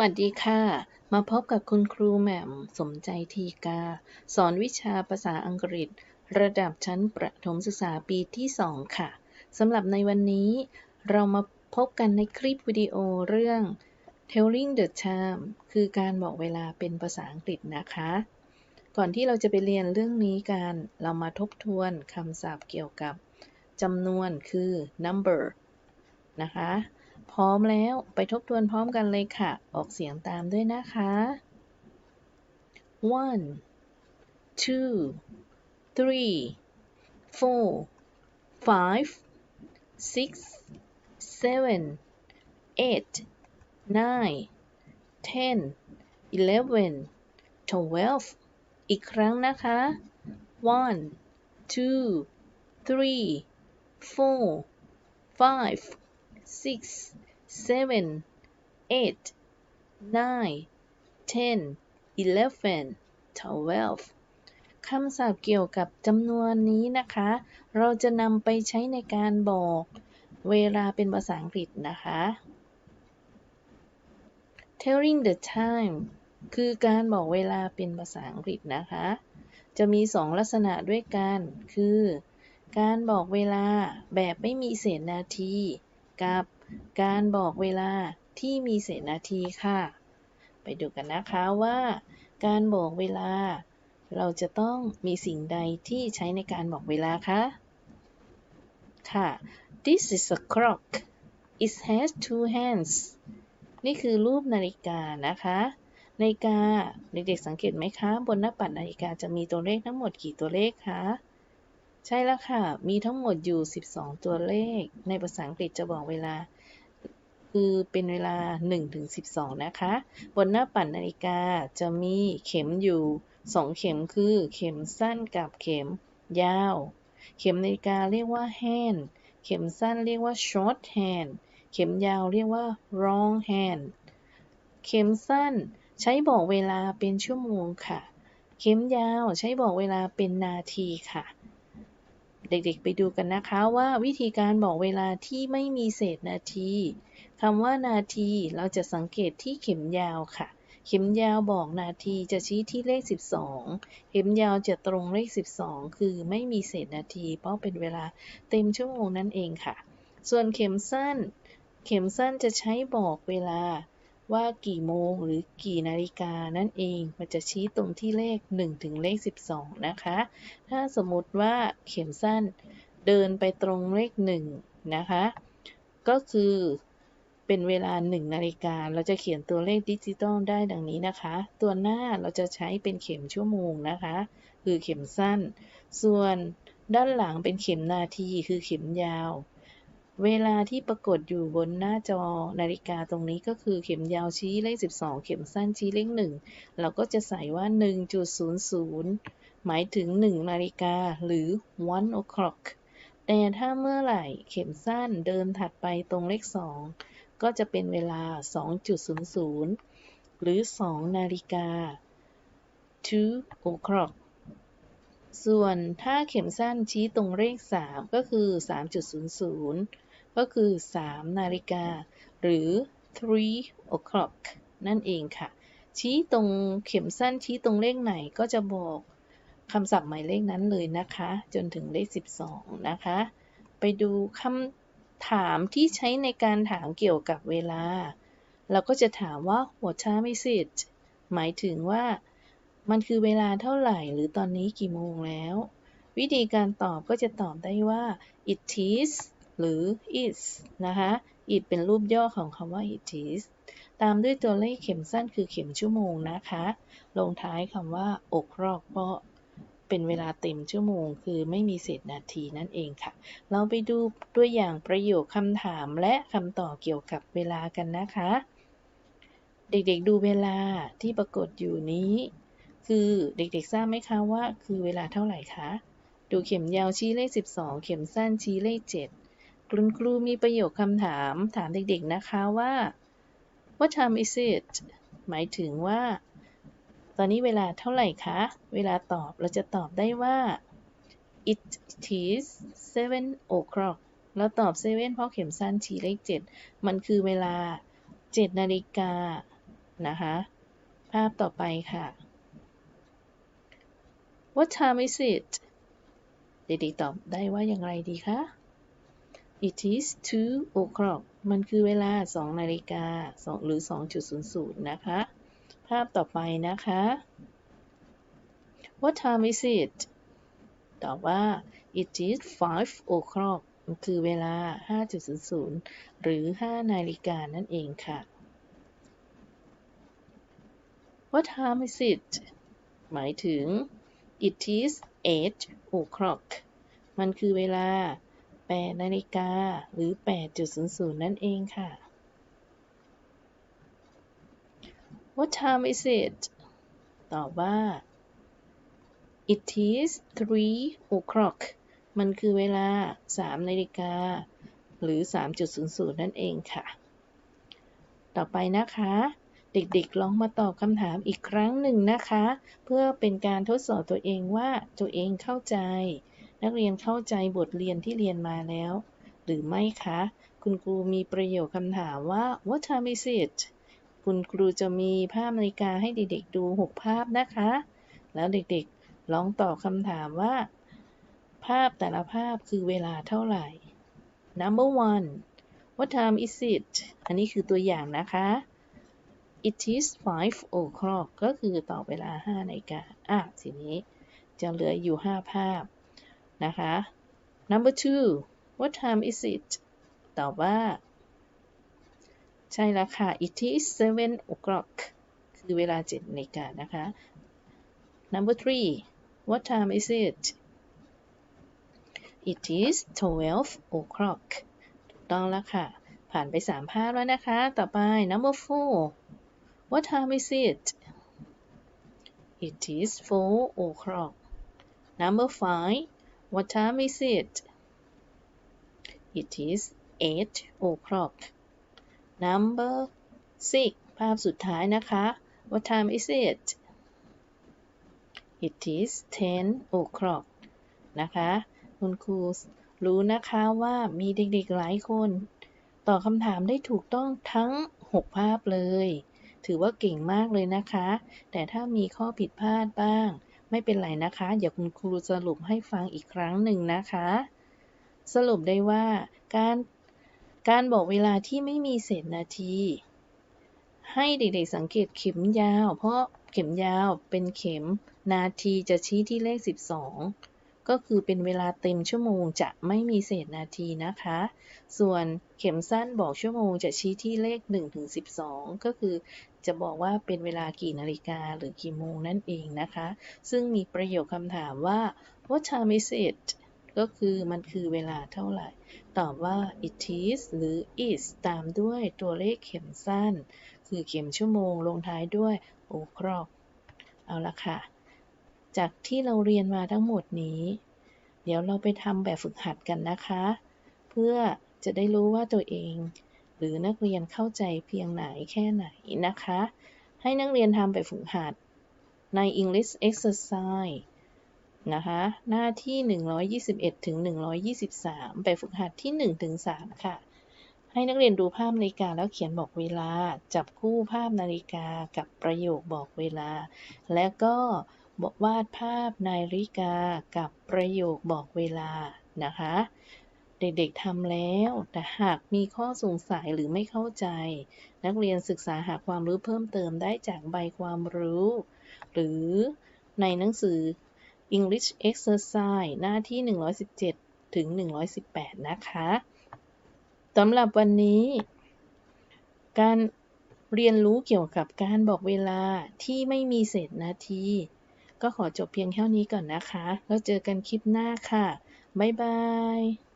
วัสดีค่ะ มาพบกับคุณครูแหม่มสมใจทีกา สอนวิชาภาษาอังกฤษ ระดับชั้นประถมศึกษาปีที่ 2 ค่ะสำหรับในวันนี้ เรามาพบกันในคลิปวิดีโอเรื่อง telling the time คือการบอกเวลาเป็นภาษาอังกฤษนะคะ ก่อนที่เราจะไปเรียนเรื่องนี้กัน เรามาทบทวนคำศัพท์เกี่ยวกับจำนวนคือ number นะคะ พร้อมแล้วไปทบทวนพร้อมกันเลยค่ะ ออกเสียงตามด้วยนะคะ one two three four five six seven eight nine ten eleven twelve อีกครั้งนะคะ one two three four five six seven eight nine ten eleven twelve คำศัพท์เกี่ยวกับจำนวนนี้นะคะ เราจะนำไปใช้ในการบอกเวลาเป็นภาษาอังกฤษนะคะ telling the time คือการบอกเวลาเป็นภาษาอังกฤษนะคะ จะมีสองลักษณะด้วยกัน คือ การบอกเวลาแบบไม่มีเศษนาที กับการบอกเวลาที่มีเศษนาทีค่ะ ไปดูกันนะคะว่า การบอกเวลา เราจะต้องมีสิ่งใดที่ใช้ในการบอกเวลาคะค่ะ this is a clock it has two hands นี่คือรูปนาฬิกานะคะนาฬิกาเด็กๆสังเกตไหมคะ บนหน้าปัดนาฬิกาจะมีตัวเลขทั้งหมดกี่ตัวเลขคะ ใช่แล้วค่ะ มีทั้งหมดอยู่ 12 ตัวเลข ในภาษาอังกฤษจะบอกเวลา คือเป็นเวลา1ถึง12 นะคะ บนหน้าปัดนาฬิกาจะมีเข็มอยู่ 2 เข็มคือ เข็มสั้นกับเข็มยาว เข็มนาฬิกาเรียกว่า hand เข็มสั้นเรียกว่า short hand เข็มยาวเรียกว่า long hand เข็มสั้นใช้บอกเวลาเป็นชั่วโมงค่ะ เข็มยาวใช้บอกเวลาเป็นนาทีค่ะ เด็กๆ ไปดูกันนะคะว่าวิธีการบอกเวลาที่ไม่มีเศษนาทีคำว่านาทีเราจะสังเกตที่เข็มยาวค่ะ เข็มยาวบอกนาทีจะชี้ที่เลข 12 เข็มยาวจะตรงเลข 12 คือไม่มีเศษนาที เพราะเป็นเวลาเต็มชั่วโมงนั่นเองค่ะ ส่วนเข็มสั้น เข็มสั้นจะใช้บอกเวลา ว่ากี่โมงหรือกี่นาฬิกานั่นเอง มันจะชี้ตรงที่เลข 1 ถึงเลข 12 นะคะ ถ้าสมมติว่าเข็มสั้นเดินไปตรงเลข 1 นะคะ ก็คือเป็นเวลา 1 นาฬิกา เราจะเขียนตัวเลขดิจิตอลได้ดังนี้นะคะ ตัวหน้าเราจะใช้เป็นเข็มชั่วโมงนะคะ คือเข็มสั้น ส่วนด้านหลังเป็นเข็มนาทีคือเข็มยาว เวลาที่ปรากฏอยู่บนหน้าจอนาฬิกาตรงนี้ก็คือเข็มยาวชี้เลข 12 เข็มสั้นชี้เลข 1 เราก็จะใส่ว่า 1.00 หมายถึง 1 นาฬิกาหรือ one o'clock แต่ถ้าเมื่อไหร่เข็มสั้นเดินถัดไปตรงเลข 2 ก็จะเป็นเวลา 2.00 หรือ 2 นาฬิกา two o'clock ส่วนถ้าเข็มสั้นชี้ตรงเลข 3 ก็คือ 3.00 ก็คือ 3 นาฬิกา หรือ three o'clock นั่นเองค่ะ ชี้ตรงเข็มสั้นชี้ตรงเลขไหนก็จะบอกคำศัพท์หมายเลขนั้นเลยนะคะ จนถึงเลข 12 นะคะ ไปดูคำถามที่ใช้ในการถามเกี่ยวกับเวลา เราก็จะถามว่า what time is it หมายถึงว่ามันคือเวลาเท่าไหร่ หรือตอนนี้กี่โมงแล้ว วิธีการตอบก็จะตอบได้ว่า it is หรือ is นะคะ it เป็นรูปย่อของคำว่า it is ตามด้วยตัวเลขเข็มสั้นคือเข็มชั่วโมงนะคะ ลงท้ายคำว่า อกรอกเพราะเป็นเวลาเต็มชั่วโมง คือไม่มีเศษนาทีนั่นเองค่ะ เราไปดูตัวอย่างประโยคคำถามและคำตอบเกี่ยวกับเวลากันนะคะ เด็กๆดูเวลาที่ปรากฏอยู่นี้ คือเด็กๆทราบไหมคะว่า คือเวลาเท่าไหร่คะ ดูเข็มยาวชี้เลข 12 เข็มสั้นชี้เลข 7 คุณครูมีประโยคคำถามถามเด็กๆนะคะว่า What time is it หมายถึงว่า ตอนนี้เวลาเท่าไหร่คะ เวลาตอบเราจะตอบได้ว่า it is seven o'clock เราตอบ seven เพราะเข็มสั้นชี้เลข 7 มันคือเวลา 7 นาฬิกา นะคะ ภาพต่อไปค่ะ What time is it เด็กๆตอบได้ว่าอย่างไรดีคะ It is two o'clock มันคือเวลา 2 นาฬิกา2หรือ 2.00 นะคะ ภาพต่อไปนะคะ What time is it ตอบว่า It is five o'clock มันคือเวลา 5.00 หรือ 5 นาฬิกานั่นเองค่ะ What time is it หมายถึง It is eight o'clock มันคือเวลา 8 นาฬิกา หรือ 8.00 นั่นเองค่ะ What time is it ตอบว่า It is three o'clock มันคือเวลา 3 นาฬิกา หรือ 3.00 นั่นเองค่ะ ต่อไปนะคะ เด็กๆ ลองมาตอบคำถามอีกครั้งหนึ่งนะคะ เพื่อเป็นการทดสอบตัวเองว่าตัวเองเข้าใจ นักเรียนเข้าใจบทเรียนที่เรียนมาแล้ว หรือไม่คะ คุณครูมีประโยคคำถามว่า What time is it คุณครูจะมีภาพนาฬิกาให้เด็กๆดู 6 ภาพนะคะ แล้วเด็กๆลองตอบคำถามว่า ภาพแต่ละภาพคือเวลาเท่าไหร่ Number one What time is it อันนี้คือตัวอย่างนะคะ It is five o'clock ก็คือตอบเวลา5นาฬิกาอะทีนี้จะเหลืออยู่ 5 ภาพ นะคะ Number two What time is it ตอบว่า ใช่แล้วค่ะ It is seven o'clock คือเวลา7นาฬิกานะคะ Number three What time is it It is twelve o'clock ถูกต้องแล้วค่ะ ผ่านไป3ภาพแล้วนะคะ ต่อไป Number four What time is it It is four o'clock Number five What time is it It is eight o'clock Number six ภาพสุดท้ายนะคะ What time is it It is ten o'clock นะคะ คุณครูรู้นะคะว่ามีเด็กๆหลายคนตอบคำถามได้ถูกต้องทั้ง 6 ภาพเลย ถือว่าเก่งมากเลยนะคะ แต่ถ้ามีข้อผิดพลาดบ้าง ไม่เป็นไรนะคะ เดี๋ยวคุณครูสรุปให้ฟังอีกครั้งหนึ่งนะคะ สรุปได้ว่าการการบอกเวลาที่ไม่มีเศษนาที ให้เด็กๆสังเกตเข็มยาว เพราะเข็มยาวเป็นเข็มนาทีจะชี้ที่เลข 12 ก็คือเป็นเวลาเต็มชั่วโมงจะไม่มีเศษนาทีนะคะ ส่วนเข็มสั้นบอกชั่วโมงจะชี้ที่เลข1ถึง12 ก็คือจะบอกว่าเป็นเวลากี่นาฬิกาหรือกี่โมงนั่นเองนะคะ ซึ่งมีประโยคคำถามว่า what time is it ก็คือมันคือเวลาเท่าไหร่ ตอบว่า it is หรือ is ตามด้วยตัวเลขเข็มสั้น คือเข็มชั่วโมงลงท้ายด้วย o'clock เอาละค่ะ จากที่เราเรียนมาทั้งหมดนี้ เดี๋ยวเราไปทำแบบฝึกหัดกันนะคะ เพื่อจะได้รู้ว่าตัวเอง หรือนักเรียนเข้าใจเพียงไหนแค่ไหนนะคะ ให้นักเรียนทำแบบฝึกหัดใน English exercise นะคะ หน้าที่ 121 ถึง 123 แบบฝึกหัดที่ 1 ถึง 3 ค่ะ ให้นักเรียนดูภาพนาฬิกาแล้วเขียนบอกเวลา จับคู่ภาพนาฬิกากับประโยคบอกเวลา และก็ บอกวาดภาพนาฬิกากับประโยคบอกเวลานะคะ เด็กๆทำแล้ว แต่หากมีข้อสงสัยหรือไม่เข้าใจ นักเรียนศึกษาหาความรู้เพิ่มเติมได้จากใบความรู้ หรือในหนังสือ English Exercise หน้าที่ 117 ถึง 118 นะคะสำหรับวันนี้ การเรียนรู้เกี่ยวกับการบอกเวลาที่ไม่มีเศษนาที ก็ขอจบเพียงเท่านี้ก่อนนะคะ แล้วเจอกันคลิปหน้าค่ะ บ๊ายบาย